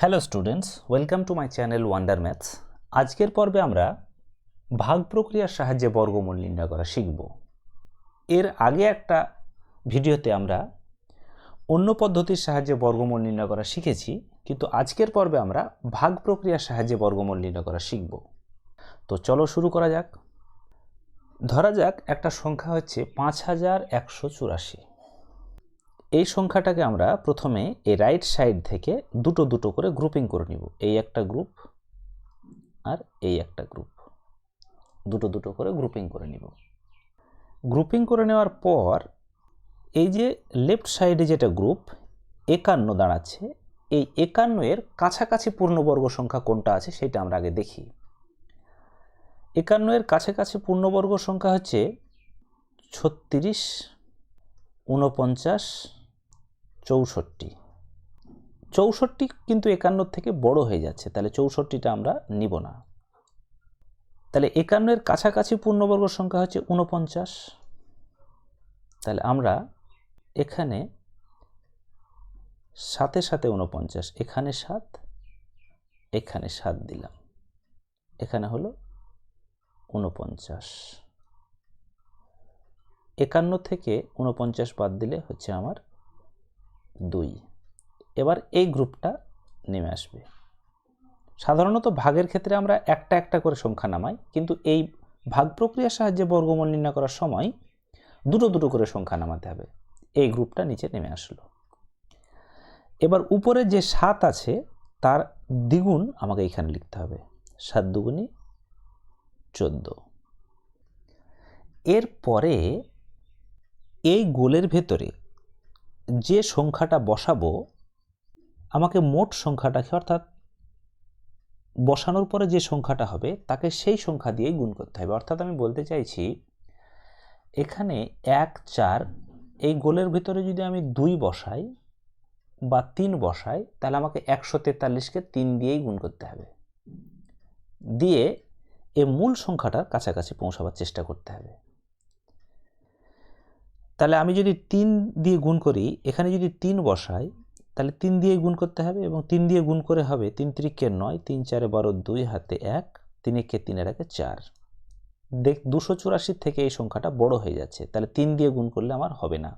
Hello students welcome to my channel wonder maths আজকের পর্বে আমরা ভাগ প্রক্রিয়ার সাহায্যে বর্গমূল নির্ণয় করা শিখব। এর আগে একটা ভিডিওতে আমরা অন্য পদ্ধতির সাহায্যে বর্গমূল নির্ণয় করা শিখেছি, কিন্তু আজকের পর্বে আমরা ভাগ প্রক্রিয়ার সাহায্যে বর্গমূল নির্ণয় করা শিখব। তো চলো শুরু করা যাক। ধরা যাক একটা সংখ্যা হচ্ছে পাঁচ হাজার একশো চুরাশি। এই সংখ্যাটাকে আমরা প্রথমে এই রাইট সাইড থেকে দুটো দুটো করে গ্রুপিং করে নিব। এই একটা গ্রুপ আর এই একটা গ্রুপ। দুটো দুটো করে গ্রুপিং করে নিব। গ্রুপিং করে নেওয়ার পর এই যে লেফট সাইডে যেটা গ্রুপ, একান্ন দাঁড়াচ্ছে। এই একান্ন এর কাছাকাছি পূর্ণবর্গ সংখ্যা কোনটা আছে সেটা আমরা আগে দেখি। একান্ন এর কাছাকাছি পূর্ণবর্গ সংখ্যা হচ্ছে ছত্রিশ, ঊনপঞ্চাশ চৌষট্টি। চৌষট্টি কিন্তু একান্ন থেকে বড় হয়ে যাচ্ছে, তাহলে চৌষট্টিটা আমরা নিব না। তাহলে একান্নের কাছাকাছি পূর্ণবর্গ সংখ্যা হচ্ছে ঊনপঞ্চাশ। তাহলে আমরা এখানে সাথে সাথে ঊনপঞ্চাশ, এখানে সাত এখানে সাত দিলাম। এখানে হলো ঊনপঞ্চাশ। একান্ন থেকে ঊনপঞ্চাশ বাদ দিলে হচ্ছে আমার দুই। এবার এই গ্রুপটা নেমে আসবে। সাধারণত ভাগের ক্ষেত্রে আমরা একটা একটা করে সংখ্যা নামাই, কিন্তু এই ভাগ প্রক্রিয়ার সাহায্যে বর্গমূল নির্ণয় করার সময় দুটো দুটো করে সংখ্যা নামাতে হবে। এই গ্রুপটা নিচে নেমে আসলো। এবার উপরে যে সাত আছে, তার দ্বিগুণ আমাকে এখানে লিখতে হবে। সাত দুগুণই চোদ্দ। এরপরে এই গোলের ভেতরে যে সংখ্যাটা বসাবো, আমাকে মোট সংখ্যাটাকে অর্থাৎ বসানোর পরে যে সংখ্যাটা হবে, তাকে সেই সংখ্যা দিয়েই গুণ করতে হবে। অর্থাৎ আমি বলতে চাইছি, এখানে এক, চার, এই গোলের ভিতরে যদি আমি দুই বসাই বা তিন বসাই, তাহলে আমাকে একশো তেতাল্লিশকে তিন দিয়েই গুণ করতে হবে। দিয়ে এ মূল সংখ্যাটার কাছাকাছি পৌঁছাবার চেষ্টা করতে হবে। তাহলে আমি যদি তিন দিয়ে গুণ করি, এখানে যদি তিন বসাই, তাহলে তিন দিয়ে গুণ করতে হবে এবং তিন দিয়ে গুণ করে হবে তিন ত্রিকে নয়, তিন চারে বারো দুই, হাতে এক তিন একে তিনের একে চার। দেখ, দুশো চুরাশির থেকে এই সংখ্যাটা বড় হয়ে যাচ্ছে, তাহলে তিন দিয়ে গুণ করলে আমার হবে না।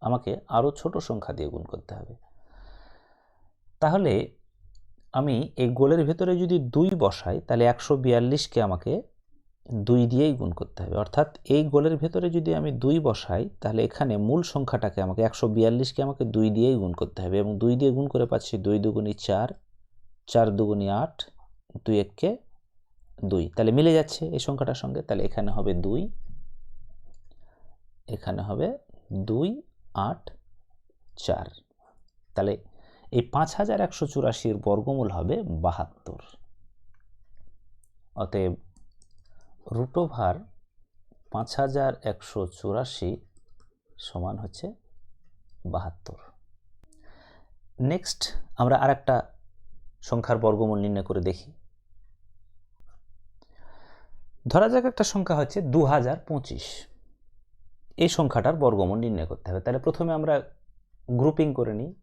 আমাকে আরও ছোট সংখ্যা দিয়ে গুণ করতে হবে। তাহলে আমি এই গোলের ভেতরে যদি দুই বসাই, তাহলে একশো বিয়াল্লিশকে আমাকে দুই দিয়েই গুণ করতে হবে। অর্থাৎ এই গোলের ভেতরে যদি আমি দুই বসাই, তাহলে এখানে মূল সংখ্যাটাকে আমাকে একশো বিয়াল্লিশকে আমাকে দুই দিয়েই গুণ করতে হবে এবং দুই দিয়ে গুণ করে পাচ্ছি দুই দুগুণি চার চার দুগুণি আট, দুই এককে দুই। তাহলে মিলে যাচ্ছে এই সংখ্যাটার সঙ্গে। তাহলে এখানে হবে দুই, এখানে হবে দুই, আট, চার। তাহলে এই পাঁচ হাজার একশো চুরাশির বর্গমূল হবে বাহাত্তর। অতএব রুট ওভার পাঁচ হাজার একশো চুরাশি সমান হচ্ছে বাহাত্তর। নেক্সট আমরা আর একটা সংখ্যার বর্গমূল নির্ণয় করে দেখি। ধরা যাক একটা সংখ্যা হচ্ছে দু হাজার পঁচিশ। এই সংখ্যাটার বর্গমূল নির্ণয় করতে হবে। তাহলে প্রথমে আমরা গ্রুপিং করে নিই।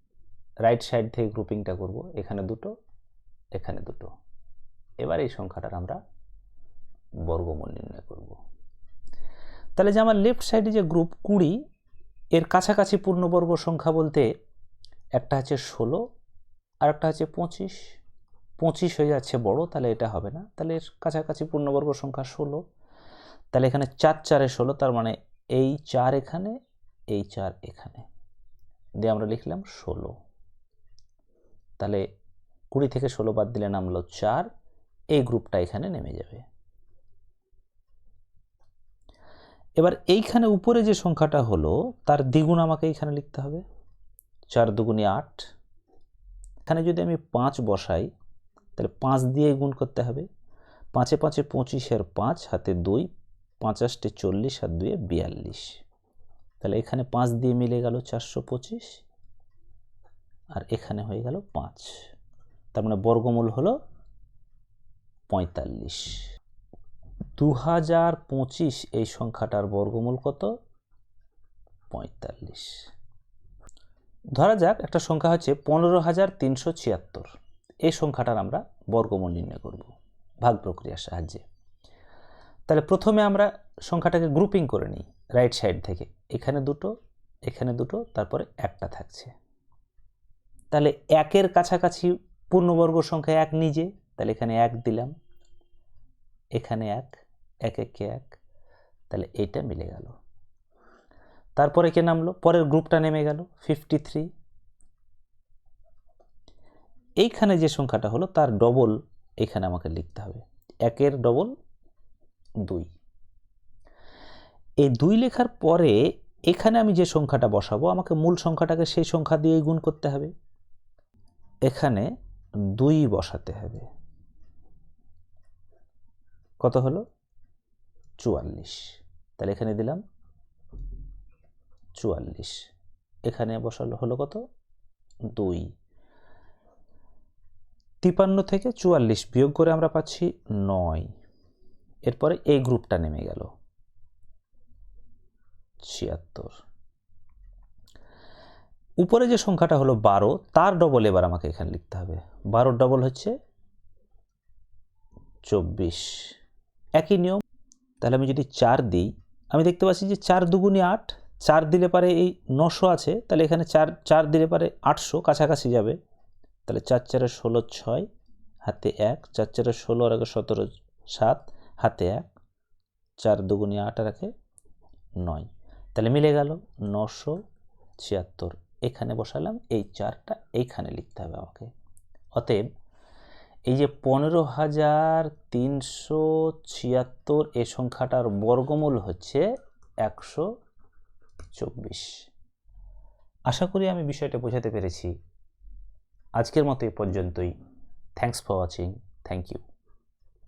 রাইট সাইড থেকে গ্রুপিংটা করব। এখানে দুটো এখানে দুটো। এবার এই সংখ্যাটার আমরা বর্গমূল নির্ণয় করব। তাহলে যে আমার লেফট সাইডে যে গ্রুপ কুড়ি, এর কাছাকাছি পূর্ণবর্গ সংখ্যা বলতে একটা হচ্ছে ষোলো, আর একটা হচ্ছে পঁচিশ। পঁচিশ হয়ে যাচ্ছে বড়, তাহলে এটা হবে না। তাহলে এর কাছাকাছি পূর্ণবর্গ সংখ্যা ষোলো। তাহলে এখানে চার চারে ষোলো, তার মানে এই চার এখানে, এই চার এখানে। দিয়ে আমরা লিখলাম ষোলো। তাহলে কুড়ি থেকে ষোলো বাদ দিলে নামলো চার, এই গ্রুপটা এখানে নেমে যাবে। এবার এইখানে উপরে যে সংখ্যাটা হলো, তার দ্বিগুণ আমাকে এইখানে লিখতে হবে। চার দুগুণি আট। এখানে যদি আমি পাঁচ বসাই, তাহলে পাঁচ দিয়ে গুণ করতে হবে। পাঁচে পাঁচে পঁচিশের পাঁচ, হাতে দুই, পাঁচাশটে চল্লিশ আর দুয়ে বিয়াল্লিশ। তাহলে এখানে পাঁচ দিয়ে মিলে গেল চারশো পঁচিশ, আর এখানে হয়ে গেল পাঁচ। তার মানে বর্গমূল হলো পঁয়তাল্লিশ। দু হাজার পঁচিশ এই সংখ্যাটার বর্গমূল কত? পঁয়তাল্লিশ। ধরা যাক, একটা সংখ্যা হচ্ছে পনেরো হাজার তিনশো ছিয়াত্তর। এই সংখ্যাটার আমরা বর্গমূল নির্ণয় করব, ভাগ প্রক্রিয়ার সাহায্যে। তাহলে প্রথমে আমরা সংখ্যাটাকে গ্রুপিং করে নিই রাইট সাইড থেকে। এখানে দুটো এখানে দুটো, তারপরে একটা থাকছে। তাহলে একের কাছাকাছি পূর্ণবর্গ সংখ্যা এক নিজে, তাহলে এখানে এক দিলাম। এখানে এক এক একে এক। তাহলে এইটা মিলে গেল। তারপরে কে নামলো? পরের গ্রুপটা নেমে গেল ফিফটি থ্রি এইখানে যে সংখ্যাটা হলো, তার ডবল এখানে আমাকে লিখতে হবে। একের ডবল দুই। এই দুই লেখার পরে এখানে আমি যে সংখ্যাটা বসাবো, আমাকে মূল সংখ্যাটাকে সেই সংখ্যা দিয়েই গুণ করতে হবে। এখানে দুই বসাতে হবে। কত হলো? চুয়াল্লিশ। তাহলে এখানে দিলাম চুয়াল্লিশ। এখানে বসালো হলো কত? দুই। তিপান্ন থেকে চুয়াল্লিশ বিয়োগ করে আমরা পাচ্ছি নয়। এরপরে এই গ্রুপটা নেমে গেল। ছিয়াত্তর। উপরে যে সংখ্যাটা হলো বারো, তার ডবল এবার আমাকে এখানে লিখতে হবে। বারোর ডবল হচ্ছে চব্বিশ। একই নিয়ম তাহলে আমি যদি চার দিই, আমি দেখতে পাচ্ছি যে চার দুগুণে আট, চার দিলে পারে এই নশো আছে, তাহলে এখানে চার চার দিলে পারে আটশো কাছাকাছি যাবে। তাহলে চার চারে ষোলো ছয়, হাতে এক, চার চারে ষোলো আর আগে সতেরো সাত, হাতে এক, চার দুগুণে আট আর একে নয়। তাহলে মিলে গেল নশো ছিয়াত্তর। এখানে বসালাম, এই চারটা এইখানে লিখতে হবে আমাকে। অতএব এই যে পনেরো হাজার তিনশো ছিয়াত্তর এ সংখ্যাটার বর্গমূল হচ্ছে একশো চব্বিশ। আশা করি আমি বিষয়টা বোঝাতে পেরেছি। আজকের মতো এ পর্যন্তই। Thanks for watching thank you